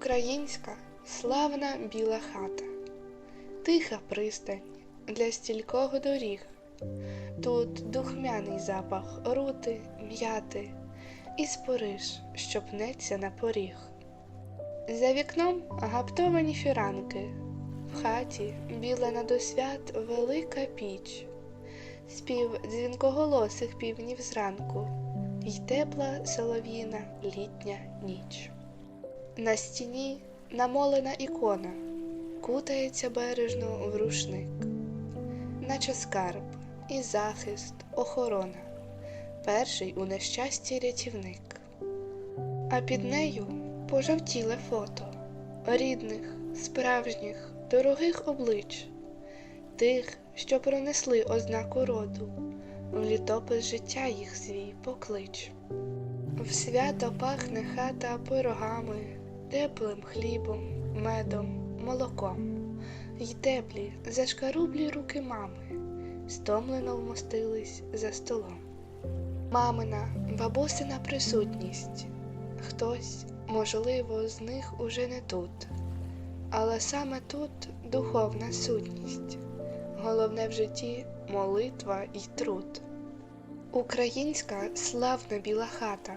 Українська славна біла хата, тиха пристань для стількох доріг. Тут духмяний запах рути, м'яти і спориш, що пнеться на поріг. За вікном гаптовані фіранки, в хаті біла на досвят велика піч, спів дзвінкоголосих півнів зранку, й тепла солов'їна літня ніч. На стіні намолена ікона, кутається бережно в рушник, наче скарб і захист, охорона, перший у нещасті рятівник. А під нею пожовтіле фото. Рідних, справжніх, дорогих облич, тих, що пронесли ознаку роду, в літопис життя їх свій поклич. В свято пахне хата пирогами, теплим хлібом, медом, молоком, й теплі, зашкарублі руки мами, стомлено вмостились за столом. Мамина, бабусина присутність. Хтось, можливо, з них уже не тут, але саме тут духовна сутність, головне в житті молитва й труд. Українська славна біла хата,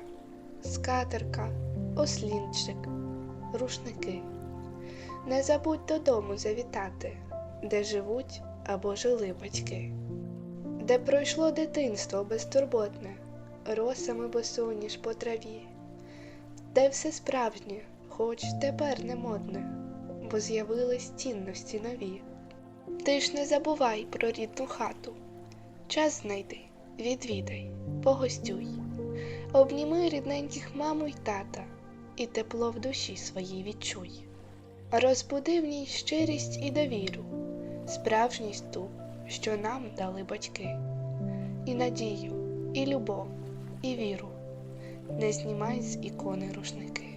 скатерка, ослінчик, рушники. Не забудь додому завітати, де живуть або жили батьки, де пройшло дитинство безтурботне, росами босоніж по траві, де все справжнє, хоч тепер не модне, бо з'явились цінності нові. Ти ж не забувай про рідну хату, час знайди, відвідай, погостюй, обніми рідненьких маму й тата, і тепло в душі своїй відчуй. Розбуди в ній щирість і довіру, справжність ту, що нам дали батьки, і надію, і любов, і віру, не знімай з ікони рушники.